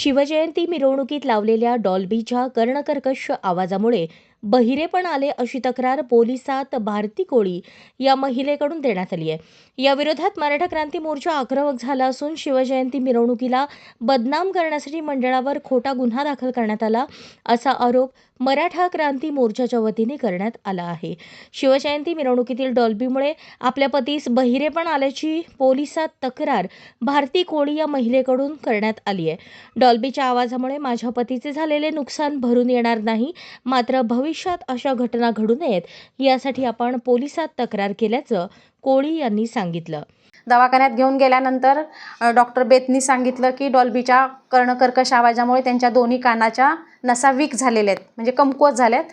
शिवजयंती मिरवणुकीत लावलेल्या डॉल्बीच्या कर्णकर्कश आवाजामुळे बहिरेपण आले अशी तक्रार पोलिसात भारती कोळी या महिलेकडून देण्यात आली आहे. या विरोधात मराठा क्रांती मोर्चा आक्रमक झाला असून शिवजयंती मिरवणुकीला बदनाम करण्यासाठी मंडळावर खोटा गुन्हा दाखल करण्यात आला असा आरोप मराठा क्रांती मोर्चाच्या वतीने करण्यात आला आहे. शिवजयंती मिरवणुकीतील डॉल्बीमुळे आपल्या पतीस बहिरेपण आल्याची पोलिसात तक्रार भारती कोळी या महिलेकडून करण्यात आली आहे. डॉल्बीच्या आवाजामुळे माझ्या पतीचे झालेले नुकसान भरून येणार नाही मात्र भविष्यात अशा घटना घडू नयेत यासाठी आपण पोलिसात तक्रार केल्याचं कोळी यांनी सांगितलं. दवाखान्यात घेऊन गेल्यानंतर डॉक्टर बेतनी सांगितलं की डॉल्बीच्या कर्णकर्कश आवाजामुळे त्यांच्या दोन्ही कानाच्या नसा वीक झालेल्या आहेत म्हणजे कमकुवत झाल्यात.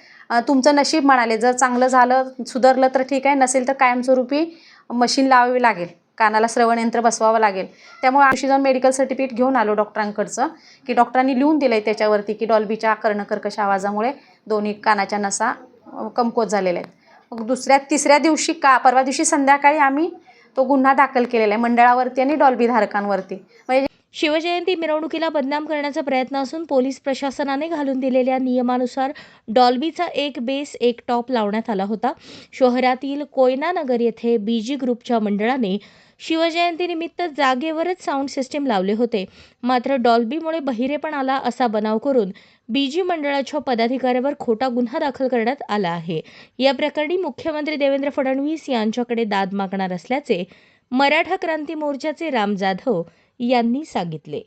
तुमचं नशीब म्हणाले जर चांगलं झालं सुधारलं तर ठीक आहे नसेल तर कायमस्वरूपी मशीन लावावी लागेल. कानाला श्रवण यंत्र बसवावं लागेल. त्यामुळे आम्ही जाऊन मेडिकल सर्टिफिकेट घेऊन आलो डॉक्टरांकडचं की डॉक्टरांनी लिहून दिलं आहे त्याच्यावरती की डॉल्बीच्या कर्णकर्कश आवाजामुळे दोन्ही कानाच्या नसा अ, कमकुवत झालेल्या आहेत. मग दुसऱ्या तिसऱ्या दिवशी का परवा दिवशी संध्याकाळी आम्ही तो गुन्हा दाखल केलेला आहे मंडळावरती आणि डॉल्बीधारकांवरती म्हणजे शिवजयंती मिरवणुकीला बदनाम करण्याचा प्रयत्न असून पोलीस प्रशासनाने घालून दिलेल्या नियमानुसार डॉल्बीचा एक बेस एक टॉप लावण्यात आला होता. शहरातील कोयनानगर येथे बीजी ग्रुपच्या मंडळाने शिवजयंतीनिमित्त जागेवरच साऊंड सिस्टीम लावले होते. मात्र डॉल्बीमुळे बहिरेपण आला असा बनाव करून बीजी मंडळाच्या पदाधिकाऱ्यावर खोटा गुन्हा दाखल करण्यात आला आहे. या प्रकरणी मुख्यमंत्री देवेंद्र फडणवीस यांच्याकडे दाद मागणार असल्याचे मराठा क्रांती मोर्चाचे राम जाधव यांनी सांगितले.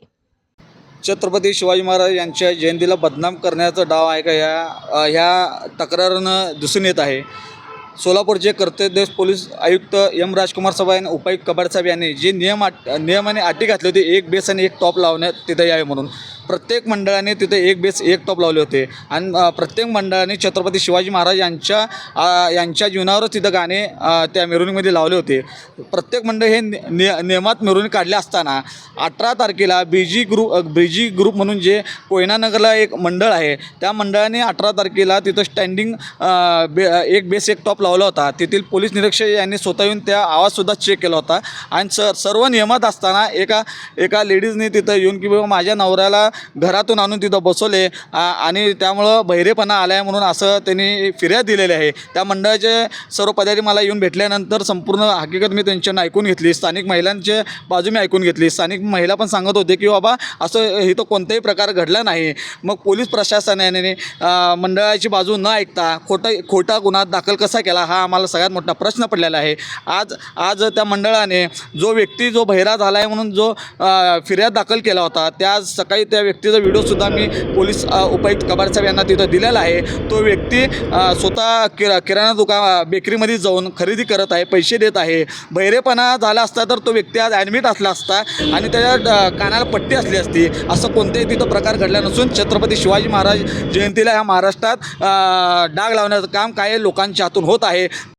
छत्रपती शिवाजी महाराज यांच्या जयंतीला बदनाम करण्याचा डाव आहे का? ह्या ह्या तक्रारनं दिसून येत आहे. सोलापूरचे कर्तव्यदेश पोलीस आयुक्त एम राजकुमार साहेब आणि उपायुक्त कबाड साहेब यांनी जे नियम आट नियमाने अटी घातली होती एक बेस आणि एक टॉप लावण्यात तिथे यावे म्हणून. प्रत्येक मंडळाने तिथे एक बेस एक टॉप लावले होते. आणि प्रत्येक मंडळाने छत्रपती शिवाजी महाराज यांच्या यांच्या जीवनावरच तिथं गाणे त्या मिरवणुकीमध्ये लावले होते. प्रत्येक मंडळ हे ने नियमात मिरवणूक काढले असताना अठरा तारखेला बीजी ग्रुप बीजी ग्रुप म्हणून जे कोयनानगरला एक मंडळ आहे त्या मंडळाने अठरा तारखेला तिथं स्टँडिंग बे एक बेस एक टॉप लावला होता. तेथील पोलीस निरीक्षक यांनी स्वतः येऊन त्या आवाजसुद्धा चेक केला होता. आणि स सर्व नियमात असताना एका एका लेडीजने तिथं येऊन की बाबा माझ्या नवऱ्याला घरातून आणून तिथं बसवले. आ- आणि त्यामुळं बहिरेपणा आला आहे म्हणून असं त्यांनी फिर्याद दिलेली आहे. त्या मंडळाचे सर्व पदाधिकारी मला येऊन भेटल्यानंतर संपूर्ण हकीकत मी त्यांच्यानं ऐकून घेतली. स्थानिक महिलांचे बाजू मी ऐकून घेतली. स्थानिक महिला पण सांगत होते की बाबा असं इथं कोणताही प्रकार घडला नाही. मग पोलीस प्रशासनाने मंडळाची बाजू न ऐकता खोटा खोटा गुन्हा दाखल कसा केला? हा आम्हाला सगळ्यात मोठा प्रश्न पडलेला आहे. आज आज त्या मंडळाने जो व्यक्ती जो बहिरा झाला आहे म्हणून जो फिर्याद दाखल केला होता त्या आज सकाळी त्या व्यक्तीचा व्हिडिओसुद्धा मी पोलीस उपायुक्त कबाड साहेब यांना तिथं दिलेला आहे. तो व्यक्ती स्वतः किरा किराणा दुकान बेकरीमध्ये जाऊन खरेदी करत आहे पैसे देत आहे. बहिरेपणा झाला असता तर तो व्यक्ती आज ॲडमिट असला असता आणि त्याच्या कानाला पट्टी असली असती. असं कोणतेही तिथं प्रकार घडला नसून छत्रपती शिवाजी महाराज जयंतीला ह्या महाराष्ट्रात डाग लावण्याचं काम काही लोकांच्या हातून होत आहे.